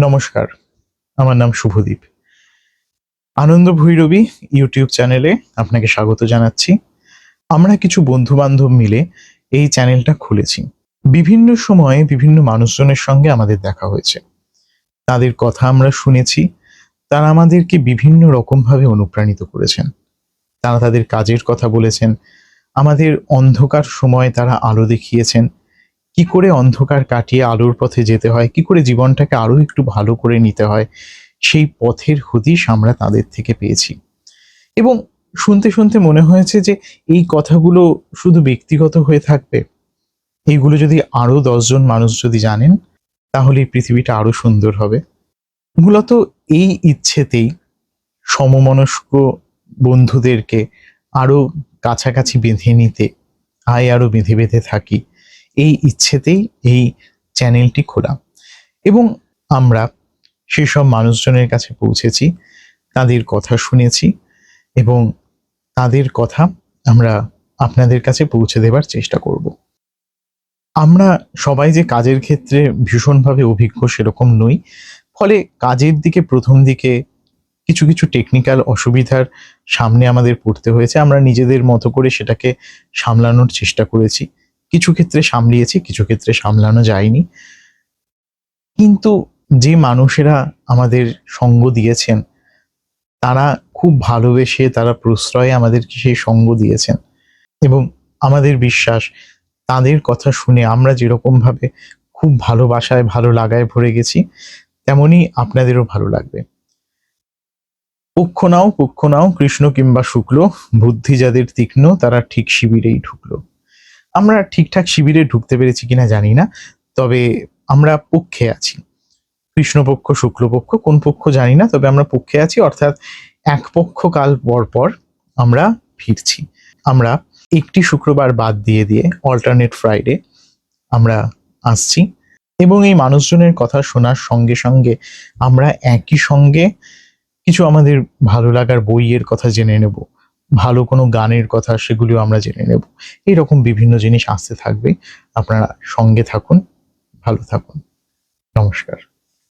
নমস্কার, আমার নাম শুভদীপ। আনন্দ ভৈরবী ইউটিউব চ্যানেলে আপনাকে স্বাগত জানাচ্ছি। আমরা কিছু বন্ধু বান্ধব মিলে এই চ্যানেলটা খুলেছি। বিভিন্ন সময়ে বিভিন্ন মানুষজনের সঙ্গে আমাদের দেখা হয়েছে। তাদের কথা আমরা শুনেছি। তারা আমাদেরকে বিভিন্ন রকমভাবে অনুপ্রাণিত করেছেন। তারা তাদের কাজের কথা বলেছেন। আমাদের অন্ধকার সময় তারা আলো দেখিয়েছেন। কি করে অন্ধকার কাটিয়ে আলোর পথে যেতে হয়? কি করে জীবনটাকে আরও একটু ভালো করে নিতে হয়? সেই পথের হদিশ আমরা তাদের থেকে পেয়েছি। এবং শুনতে শুনতে মনে হয়েছে যে এই কথাগুলো শুধু ব্যক্তিগত হয়ে থাকবে। এইগুলো যদি আরও দশজন মানুষ যদি জানেন, তাহলে এই পৃথিবীটা আরও সুন্দর হবে। মূলত এই ইচ্ছেতেই সমমনস্ক বন্ধুদেরকে আরও কাছাকাছি বেঁধে নিতে, আয় আরও বেঁধে বেঁধে থাকি। এই ইচ্ছেতেই এই চ্যানেলটি খোলা। এবং আমরা সেসব মানুষজনের কাছে পৌঁছেছি, তাদের কথা শুনেছি এবং তাদের কথা আমরা আপনাদের কাছে পৌঁছে দেবার চেষ্টা করব। আমরা সবাই যে কাজের ক্ষেত্রে ভীষণভাবে অভিজ্ঞ সেরকম নই, ফলে কাজের দিকে প্রথম দিকে কিছু কিছু টেকনিক্যাল অসুবিধার সামনে আমাদের পড়তে হয়েছে। আমরা নিজেদের মতো করে সেটাকে সামলানোর চেষ্টা করেছি। কিছু ক্ষেত্রে সামলিয়েছি, কিছু ক্ষেত্রে সামলানো যায়নি। কিন্তু যে মানুষেরা আমাদের সঙ্গ দিয়েছেন, তারা খুব ভালোবেসে, তারা প্রশ্রয়ে আমাদেরকে সেই সঙ্গ দিয়েছেন। এবং আমাদের বিশ্বাস, তাদের কথা শুনে আমরা যেরকম ভাবে খুব ভালোবাসায় ভালো লাগায় ভরে গেছি তেমনি আপনাদেরও ভালো লাগবে। পক্ষ নাও পক্ষ নাও, কৃষ্ণ কিংবা শুক্ল, বুদ্ধি যাদের তীক্ষ্ণ, তারা ঠিক শিবিরেই ঢুকলো। আমরা ঠিকঠাক শিবিরে ঢুকতে পেরেছি কিনা জানি না, তবে আমরা পক্ষে আছি। কৃষ্ণপক্ষ, শুক্লপক্ষ, কোন পক্ষ জানি না, তবে আমরা পক্ষে আছি, অর্থাৎ এক পক্ষ কাল পর পর আমরা ফিরছি। আমরা একটি শুক্রবার বাদ দিয়ে দিয়ে অল্টারনেট ফ্রাইডে আমরা আসছি এবং এই মানুষজনের কথা শোনার সঙ্গে সঙ্গে আমরা একই সঙ্গে কিছু আমাদের ভালো লাগার বইয়ের কথা জেনে নেব। ভালো কোনো গানের কথা সেগুলিও আমরা জেনে নেব। এইরকম বিভিন্ন জিনিস আসতে থাকবে। আপনারা সঙ্গে থাকুন, ভালো থাকুন। নমস্কার।